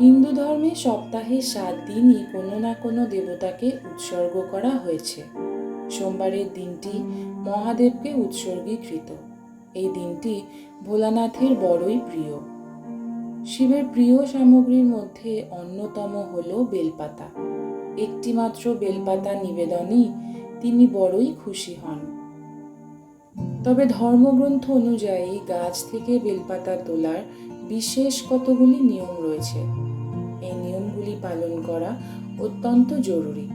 হিন্দু ধর্মে সপ্তাহে সাত দিনই কোনো না কোনো দেবতাকে উৎসর্গ করা হয়েছে। সোমবারের দিনটি মহাদেবকে উৎসর্গীকৃত। এই দিনটি ভোলানাথের বড়ই প্রিয়। শিবের প্রিয় সামগ্রীর মধ্যে অন্যতম হল বেলপাতা। একটিমাত্র বেলপাতা নিবেদনেই তিনি বড়ই খুশি হন। তবে ধর্মগ্রন্থ অনুযায়ী গাছ থেকে বেলপাতা তোলার বিশেষ কতগুলি নিয়ম রয়েছে? এই নিয়মগুলি পালন করা অত্যন্ত জরুরি।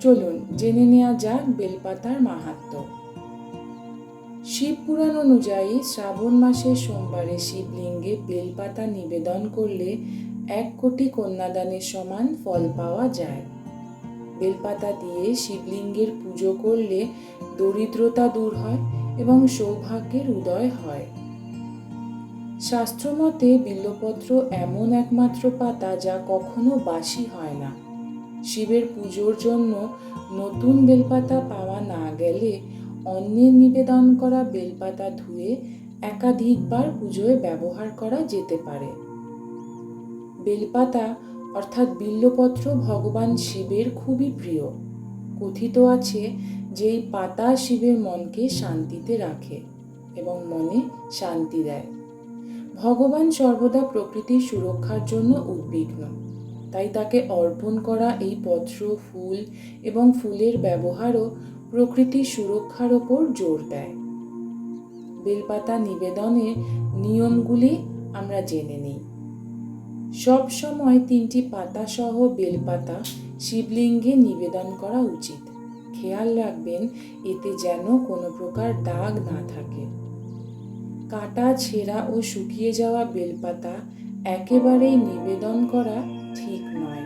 চলুন জেনে নেওয়া যাক বেলপাতার মাহাত্ম্য শিব পুরাণ অনুযায়ী শ্রাবণ মাসের সোমবারে শিবলিঙ্গে বেলপাতা নিবেদন করলে এক কোটি কন্যাদানের সমান ফল পাওয়া যায়। বেলপাতা দিয়ে শিবলিঙ্গের পুজো করলে দরিদ্রতা দূর হয় এবং সৌভাগ্যের উদয় হয়। শাস্ত্রমতে বিল্লপত্র এমন একমাত্র পাতা যা কখনো বাসি হয় না। শিবের পুজোর জন্য নতুন বেলপাতা পাওয়া না গেলে অন্যের নিবেদন করা বেলপাতা ধুয়ে একাধিকবার পুজোয় ব্যবহার করা যেতে পারে। বেলপাতা অর্থাৎ বিল্লপত্র ভগবান শিবের খুবই প্রিয়। কথিত আছে যেই পাতা শিবের মনকে শান্তিতে রাখে এবং মনে শান্তি দেয়। ভগবান সর্বদা প্রকৃতির সুরক্ষার জন্য উদ্বিগ্ন। তাই তাকে অর্পণ করা এই পত্র, ফুল এবং ফুলের ব্যবহারও প্রকৃতির সুরক্ষার ওপর জোর দেয়। বেলপাতা নিবেদনের নিয়মগুলি আমরা জেনে নিই। সব সময় তিনটি পাতা সহ বেলপাতা শিবলিঙ্গে নিবেদন করা উচিত। খেয়াল রাখবেন, এতে যেন কোনো প্রকার দাগ না থাকে। কাটা, ছেঁড়া ও শুকিয়ে যাওয়া বেলপাতা একেবারেই নিবেদন করা ঠিক নয়।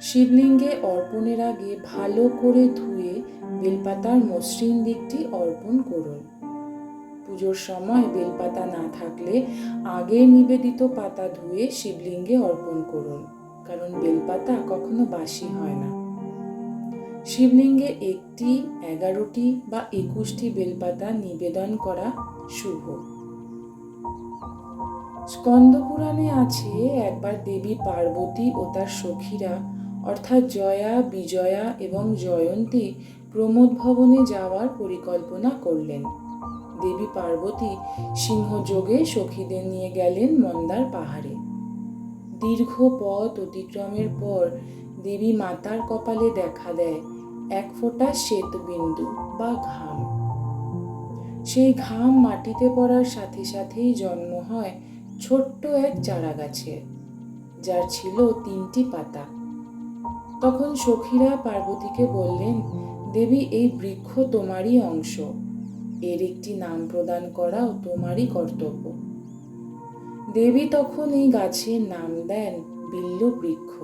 শিবলিঙ্গে অর্পণের আগে ভালো করে ধুয়ে বেলপাতার মসৃণ দিকটি অর্পণ করুন। পুজোর সময় বেলপাতা না থাকলে আগে নিবেদিত পাতা ধুয়ে শিবলিঙ্গে অর্পণ করুন, কারণ বেলপাতা কখনো বাসি হয় না। শিবলিঙ্গে একটি, এগারোটি বা একুশটি বেলপাতা নিবেদন করা শুভ। স্কন্দ পুরাণে আছে, একবার দেবী পার্বতী ও তার সখীরা, অর্থাৎ জয়া, বিজয়া এবং জয়ন্তী প্রমোদ ভবনে যাওয়ার পরিকল্পনা করলেন। দেবী পার্বতী সিংহযোগে সখীদের নিয়ে গেলেন মন্দার পাহাড়ে। দীর্ঘ পথ অতিক্রমের পর দেবী মাতার কপালে দেখা দেয় এক ফোঁটা শ্বেতবিন্দু বা ঘাম। সেই ঘাম মাটিতে পড়ার সাথে সাথেই জন্ম হয় ছোট্ট এক চারা গাছের যার ছিল তিনটি পাতা। তখন সখীরা পার্বতীকে বললেন, দেবী, এই বৃক্ষ তোমারই অংশ। এর একটি নাম প্রদান করাও তোমারই কর্তব্য। দেবী তখন এই গাছের নাম দেন বিল্ল বৃক্ষ।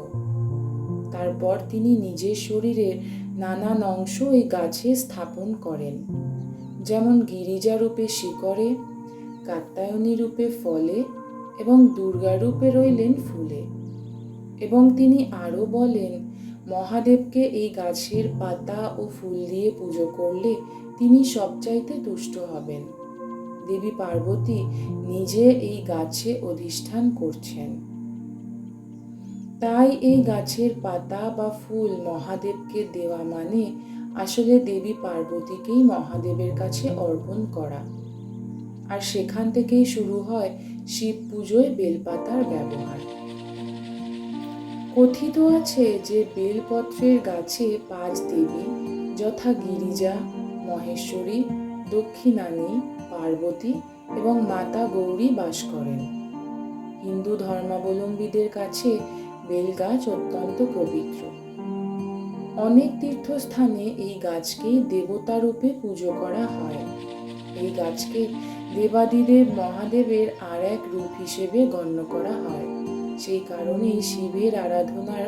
তারপর তিনি নিজের শরীরের নানান অংশ এই গাছে স্থাপন করেন। যেমন গিরিজা রূপে শিকড়ে কাত্তায়নী রূপে ফলে এবং দুর্গা রূপে রইলেন ফুলে। এবং তিনি আরও বলেন, মহাদেবকে এই গাছের পাতা ও ফুল দিয়ে পুজো করলে তিনি সবচাইতে তুষ্ট হবেন। দেবী পার্বতী নিজে এই গাছে অধিষ্ঠান করছেন। তাই এই গাছের পাতা বা ফুল মহাদেবকে দেওয়া মানে আসলে দেবী পার্বতীকেই মহাদেবের কাছে অর্পণ করা। আর সেখান থেকেই শুরু হয় শিব পুজোয় বেলপাতার ব্যবহার। কথিত আছে যে বেলপত্রের গাছে পাঁচ দেবী, যথা গিরিজা, মহেশ্বরী, দক্ষিণানী, পার্বতী এবং মাতা গৌরী বাস করেন। হিন্দু ধর্মাবলম্বীদের কাছে বেলগাছ অত্যন্ত পবিত্র। অনেক তীর্থস্থানে এই গাছকেই দেবতা রূপে পুজো করা হয়। এই গাছকে দেবাদিদেব মহাদেবের আর এক রূপ হিসেবে গণ্য করা হয়। সেই কারণেই শিবের আরাধনার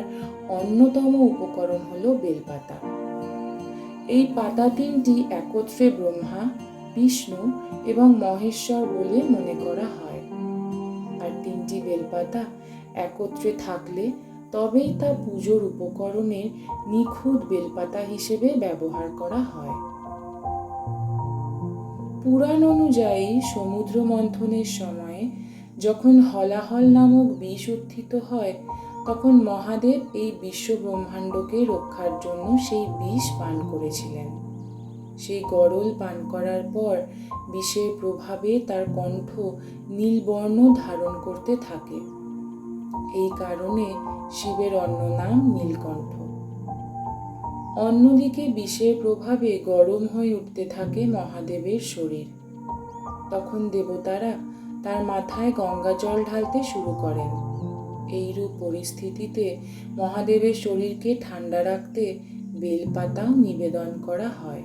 অন্যতম উপকরণ হল বেলপাতা। এই পাতা তিনটি একত্রে ব্রহ্মা, বিষ্ণু এবং মহেশ্বর বলে মনে করা হয়। আর তিনটি বেলপাতা একত্রে থাকলে তবেই তা পুজোর উপকরণের নিখুঁত বেলপাতা হিসেবে ব্যবহার করা হয়। পুরাণ অনুযায়ী সমুদ্র মন্থনের সময়ে যখন হলাহল নামক বিষ উত্থিত হয়, তখন মহাদেব এই বিশ্ব ব্রহ্মাণ্ডকে রক্ষার জন্য সেই বিষ পান করেছিলেন। সেই গরল পান করার পর বিষের প্রভাবে তার কণ্ঠ নীলবর্ণ ধারণ করতে থাকে। এই কারণে শিবের অন্য নাম নীলকণ্ঠ। অন্যদিকে বিষের প্রভাবে গরম হয়ে উঠতে থাকে মহাদেবের শরীর। তখন দেবতারা তার মাথায় গঙ্গা জল ঢালতে শুরু করেন। এইরূপ পরিস্থিতিতে মহাদেবের শরীরকে ঠান্ডা রাখতে বেলপাতাও নিবেদন করা হয়।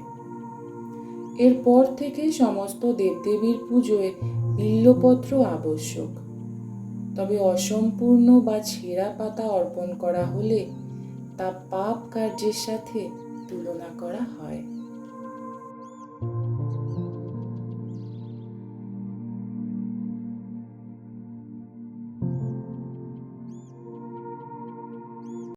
এরপর থেকে সমস্ত দেবদেবীর পুজোয় বিল্লপত্র আবশ্যক। তবে অসম্পূর্ণ বা ছেঁড়া পাতা অর্পণ করা হলে তা পাপ কার্যের সাথে তুলনা করা হয়।